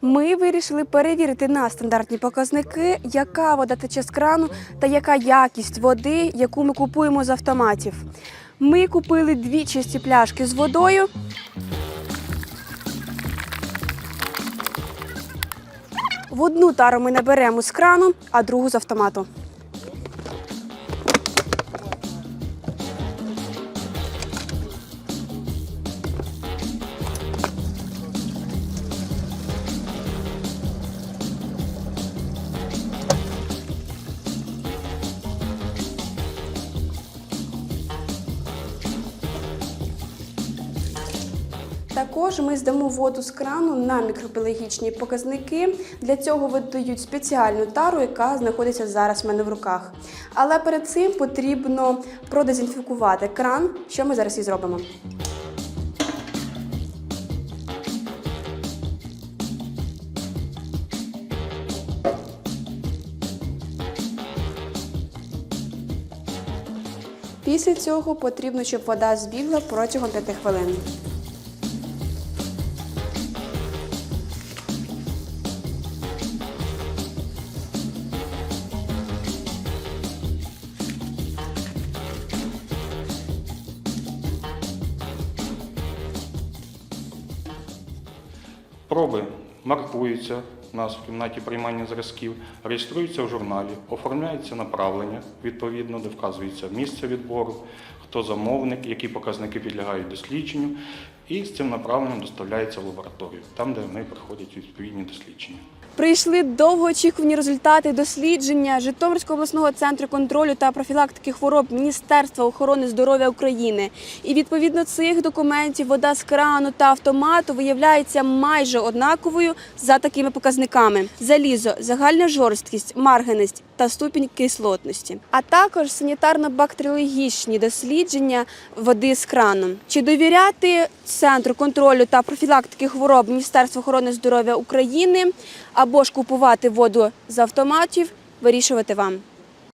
Ми вирішили перевірити на стандартні показники, яка вода тече з крану та яка якість води, яку ми купуємо з автоматів. Ми купили дві чисті пляшки з водою. В одну тару ми наберемо з крану, а другу з автомату. Також ми здамо воду з крану на мікробіологічні показники. Для цього видають спеціальну тару, яка знаходиться зараз в мене в руках. Але перед цим потрібно продезінфікувати кран, що ми зараз і зробимо. Після цього потрібно, щоб вода збігла протягом 5 хвилин. Проби маркуються у нас в кімнаті приймання зразків, реєструються в журналі, оформляється направлення відповідно, де вказується місце відбору, хто замовник, які показники підлягають дослідженню, і з цим направленням доставляється в лабораторію, там, де вони проходять відповідні дослідження. Прийшли довгоочікувані результати дослідження Житомирського обласного центру контролю та профілактики хвороб Міністерства охорони здоров'я України. І відповідно цих документів вода з крану та автомату виявляється майже однаковою за такими показниками: залізо, загальна жорсткість, марганесть та ступінь кислотності, а також санітарно-бактеріологічні дослідження води з крану. Чи довіряти центру контролю та профілактики хвороб Міністерства охорони здоров'я України або ж купувати воду з автоматів, вирішувати вам.